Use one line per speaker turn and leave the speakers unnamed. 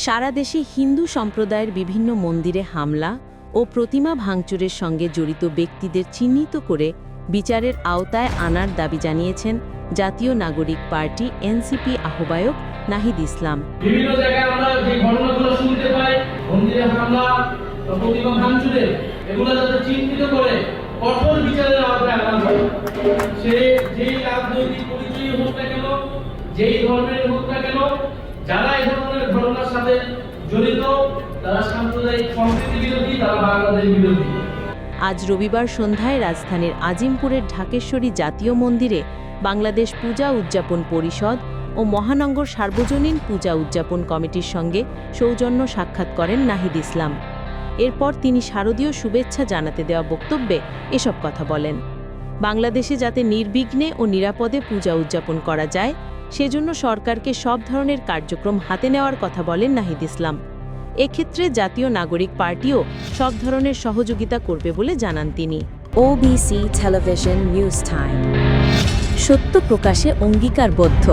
সারা দেশে হিন্দু সম্প্রদায়ের বিভিন্ন মন্দিরে হামলা ও প্রতিমা ভাঙচুরের সঙ্গে জড়িত ব্যক্তিদের চিহ্নিত করে বিচারের আওতায় আনার দাবি জানিয়েছেন জাতীয় নাগরিক পার্টি এনসিপি আহ্বায়ক নাহিদ ইসলাম।
যেই যেই ধর্মের হোক না কেন সাথে জড়িত তারা সাম্প্রদায়িক বিরোধী, তারা বাংলাদেশ বিরোধী।
আজ রবিবার সন্ধ্যায় রাজধানীর আজিমপুরের ঢাকেশ্বরী জাতীয় মন্দিরে বাংলাদেশ পূজা উদযাপন পরিষদ ও মহানগর সার্বজনীন পূজা উদযাপন কমিটির সঙ্গে সৌজন্য সাক্ষাৎ করেন নাহিদ ইসলাম। এরপর তিনি শারদীয় শুভেচ্ছা জানাতে দেওয়া বক্তব্যে এসব কথা বলেন। বাংলাদেশে যাতে নির্বিঘ্নে ও নিরাপদে পূজা উদযাপন করা যায় সেজন্য সরকারকে সব ধরনের কার্যক্রম হাতে নেওয়ার কথা বলেন নাহিদ ইসলাম। এক্ষেত্রে জাতীয় নাগরিক পার্টিও সব ধরনের সহযোগিতা করবে বলে জানান তিনি।
ওবিসি টেলিভিশন নিউজ টাইম সত্য প্রকাশে অঙ্গীকারবদ্ধ।